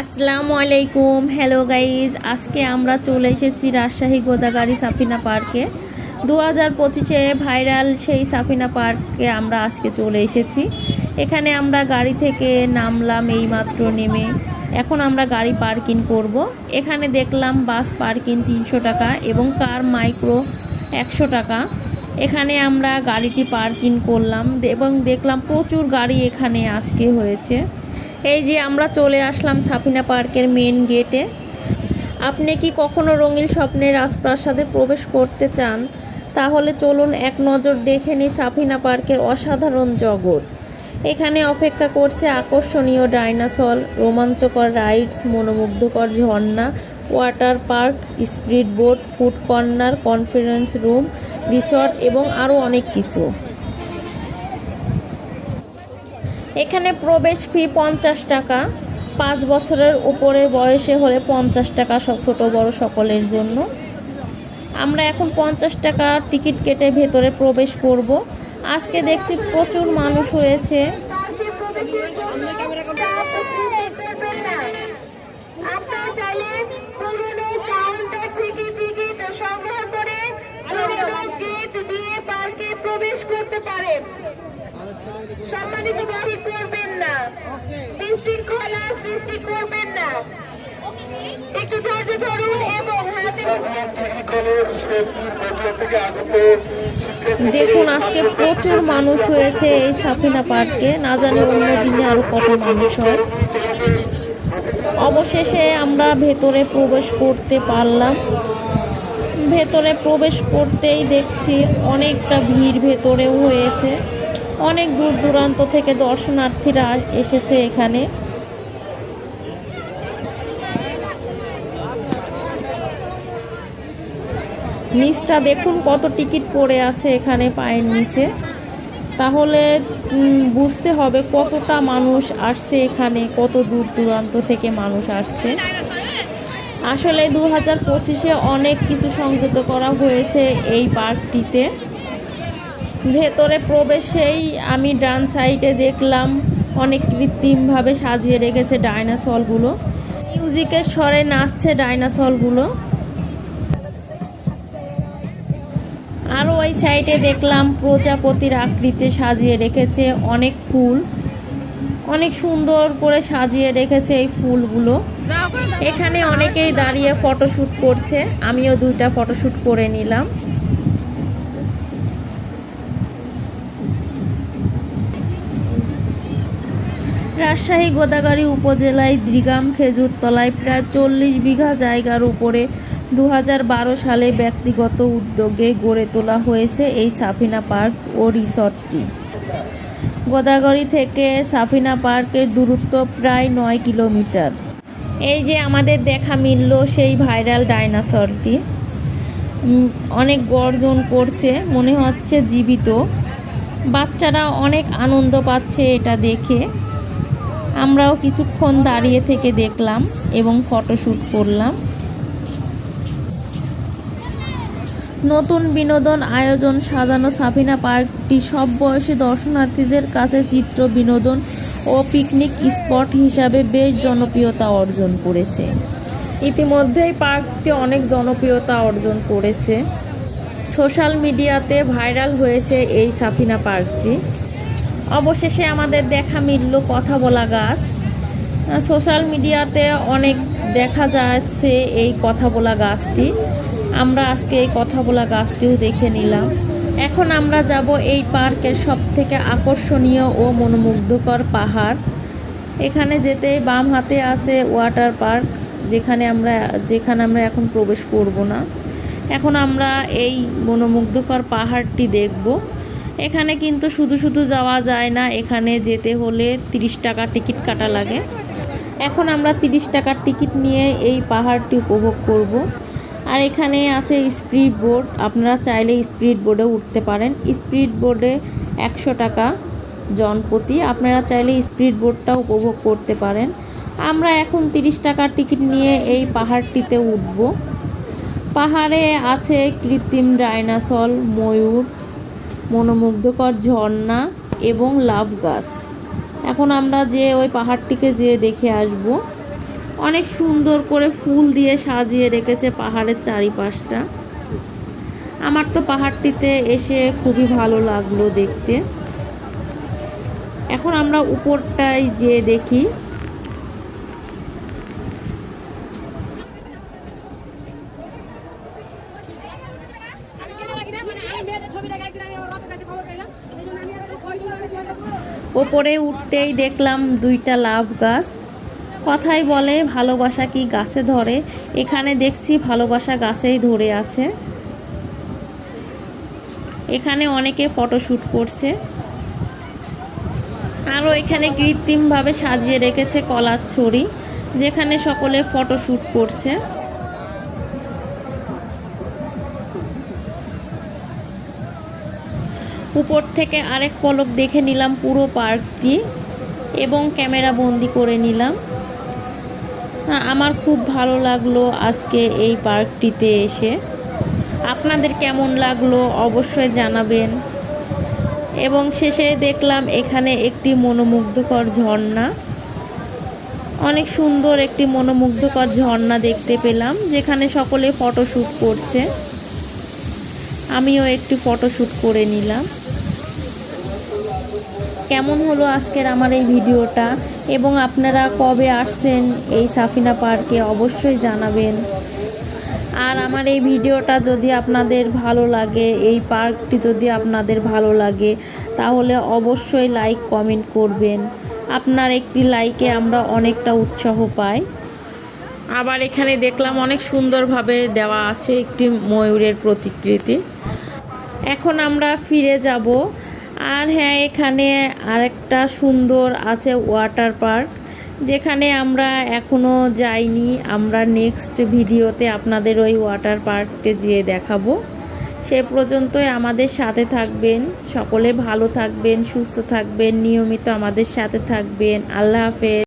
আসসালামু আলাইকুম hello guys আজকে আমরা চলে এসেছি রাজশাহী গোদাগাড়ি সাফিনা পার্কে। দু হাজার পঁচিশে ভাইরাল সেই সাফিনা পার্কে আমরা আজকে চলে এসেছি। এখানে আমরা গাড়ি থেকে নামলাম এইমাত্র নেমে। এখন আমরা গাড়ি পার্কিং করব। এখানে দেখলাম বাস পার্কিং তিনশো টাকা এবং কার মাইক্রো একশো টাকা। এখানে আমরা গাড়িটি পার্কিং করলাম এবং দেখলাম প্রচুর গাড়ি এখানে আজকে হয়েছে। এই যে আমরা চলে আসলাম ছাপিনা পার্কের মেন গেটে আপনি কি কখনো রঙিন স্বপ্নের রাজপ্রাসাদে প্রবেশ করতে চান? তাহলে চলুন এক নজর দেখে নিই সাফিনা পার্কের অসাধারণ জগৎ। এখানে অপেক্ষা করছে আকর্ষণীয় ডাইনাসর, রোমাঞ্চকর রাইডস, মনোমুগ্ধকর ঝর্ণা, water park, speed boat, food corner, conference room, resort এবং আরও অনেক কিছু। এখানে প্রবেশ ফি পঞ্চাশ টাকা। পাঁচ বছরের উপরের বয়সে হলে পঞ্চাশ টাকা ছোটো বড় সকলের জন্য। আমরা এখন পঞ্চাশ টাকা টিকিট কেটে ভেতরে প্রবেশ করব। আজকে দেখছি প্রচুর মানুষ হয়েছে। সংগ্রহ করে দিয়ে পার্কে প্রবেশ করতে পারেন সম্মানিত বাড়ি করবেন না। বিশৃঙ্খলা সৃষ্টি করবেন না। একটু ধৈর্য ধরুন এবং হাতে দেখুন আজকে প্রচুর মানুষ হয়েছে এই সাফিনা পার্কে। না জানি অন্য দিনে আরও কত মানুষ হয়। অবশেষে আমরা ভেতরে প্রবেশ করতে পারলাম। ভেতরে প্রবেশ করতেই দেখছি অনেকটা ভিড় ভেতরেও হয়েছে। অনেক দূর দূরান্ত থেকে দর্শনার্থীরা এসেছে এখানে। নিচটা দেখুন, কত টিকিট পড়ে আছে এখানে পায়ের নিচে। তাহলে বুঝতে হবে কতটা মানুষ আসছে এখানে, কত দূর দূরান্ত থেকে মানুষ আসছে। আসলে দু হাজার পঁচিশে অনেক কিছু সংযুক্ত করা হয়েছে এই পার্কটিতে। ভেতরে প্রবেশেই আমি ডান সাইডে দেখলাম অনেক কৃত্রিমভাবে সাজিয়ে রেখেছে ডাইনাসলগুলো মিউজিকের স্বরে নাচছে ডাইনাসলগুলো আরও ওই সাইডে দেখলাম প্রজাপতির আকৃতি সাজিয়ে রেখেছে অনেক ফুল। অনেক সুন্দর করে সাজিয়ে রেখেছে এই ফুলগুলো। এখানে অনেকেই দাঁড়িয়ে ফটোশ্যুট করছে, আমিও দুইটা ফটোশ্যুট করে নিলাম। রাজশাহী গোদাগাড়ি উপজেলায় দ্রিগাম খেজুরতলায় প্রায় চল্লিশ বিঘা জায়গার উপরে দু হাজার বারো সালে ব্যক্তিগত উদ্যোগে গড়ে তোলা হয়েছে এই সাফিনা পার্ক ও রিসর্টটি। গোদাগাড়ি থেকে সাফিনা পার্কের দূরত্ব প্রায় নয় কিলোমিটার। এই যে আমাদের দেখা মিলল সেই ভাইরাল ডাইনাসরটি। অনেক গর্জন করছে, মনে হচ্ছে জীবিত। বাচ্চারা অনেক আনন্দ পাচ্ছে এটা দেখে। আমরাও কিছুক্ষণ দাঁড়িয়ে থেকে দেখলাম এবং ফটোশ্যুট করলাম। নতুন বিনোদন আয়োজন সাজানো সাফিনা পার্কটি সব বয়সী দর্শনার্থীদের কাছে চিত্র বিনোদন ও পিকনিক স্পট হিসাবে বেশ জনপ্রিয়তা অর্জন করেছে। ইতিমধ্যেই পার্কটি অনেক জনপ্রিয়তা অর্জন করেছে। সোশ্যাল মিডিয়াতে ভাইরাল হয়েছে এই সাফিনা পার্কটি। অবশেষে আমাদের দেখা মিলল কথা বলা গাছ। সোশ্যাল মিডিয়াতে অনেক দেখা যাচ্ছে এই কথা বলা গাছটি। আমরা আজকে এই কথা বলা গাছটিও দেখে নিলাম। এখন আমরা যাব এই পার্কের সব থেকে আকর্ষণীয় ও মনোমুগ্ধকর পাহাড়। এখানে যেতে বাম হাতে আছে ওয়াটার পার্ক যেখানে আমরা যেখানে আমরা এখন প্রবেশ করব না। এখন আমরা এই মনোমুগ্ধকর পাহাড়টি দেখব। এখানে কিন্তু শুধু শুধু যাওয়া যায় না, এখানে যেতে হলে তিরিশ টাকা টিকিট কাটা লাগে। এখন আমরা তিরিশ টাকার টিকিট নিয়ে এই পাহাড়টি উপভোগ করব। আর এখানে আছে স্পিড বোট, আপনারা চাইলে স্পিড বোর্ডে উঠতে পারেন। স্পিড বোর্ডে একশো টাকা জনপ্রতি আপনারা চাইলে স্পিড বোটটা উপভোগ করতে পারেন। আমরা এখন তিরিশ টাকার টিকিট নিয়ে এই পাহাড়টিতে উঠব। পাহাড়ে আছে কৃত্রিম ডাইনাসল ময়ূর মনোমুগ্ধকর ঝর্ণা এবং লাভ গাছ। এখন আমরা যে ওই পাহাড়টিকে যেয়ে দেখে আসব। অনেক সুন্দর করে ফুল দিয়ে সাজিয়ে রেখেছে পাহাড়ের চারিপাশটা। আমার তো পাহাড়টিতে এসে খুবই ভালো লাগল দেখতে। এখন আমরা উপরটায় যেয়ে দেখি। ওপরে উঠতেই দেখলাম দুইটা লাভ গাছ। কথাই বলে, ভালোবাসা কি গাছে ধরে? এখানে দেখছি ভালোবাসা গাছেই ধরে আছে। এখানে অনেকে ফটোশ্যুট করছে। আরও এখানে কৃত্রিমভাবে সাজিয়ে রেখেছে কলার ছড়ি, যেখানে সকলে ফটোশ্যুট করছে। উপর থেকে আরেক পলক দেখে নিলাম পুরো পার্কটি এবং ক্যামেরা বন্দি করে নিলাম। হ্যাঁ, আমার খুব ভালো লাগল আজকে এই পার্কটিতে এসে। আপনাদের কেমন লাগল অবশ্যই জানাবেন। এবং শেষে দেখলাম এখানে একটি মনোমুগ্ধকর ঝর্ণা। অনেক সুন্দর একটি মনোমুগ্ধকর ঝর্ণা দেখতে পেলাম যেখানে সকলে ফটোশ্যুট করছে। আমিও একটি ফটোশ্যুট করে নিলাম। কেমন হলো আজকের আমার এই ভিডিওটা? এবং আপনারা কবে আসছেন এই সাফিনা পার্কে অবশ্যই জানাবেন। আর আমার এই ভিডিওটা যদি আপনাদের ভালো লাগে, এই পার্কটি যদি আপনাদের ভালো লাগে, তাহলে অবশ্যই লাইক কমেন্ট করবেন। আপনার একটি লাইকে আমরা অনেকটা উৎসাহ পাই। আবার এখানে দেখলাম অনেক সুন্দরভাবে দেওয়া আছে একটি ময়ূরের প্রতিকৃতি। এখন আমরা ফিরে যাব। আর হ্যাঁ এখানে আরেকটা সুন্দর আছে ওয়াটার পার্ক যেখানে আমরা এখনও যাইনি। আমরা নেক্সট ভিডিওতে আপনাদের ওই ওয়াটার পার্ককে যেয়ে দেখাবো। সে পর্যন্তই আমাদের সাথে থাকবেন। সকলে ভালো থাকবেন, সুস্থ থাকবেন, নিয়মিত আমাদের সাথে থাকবেন। আল্লাহ হাফেজ।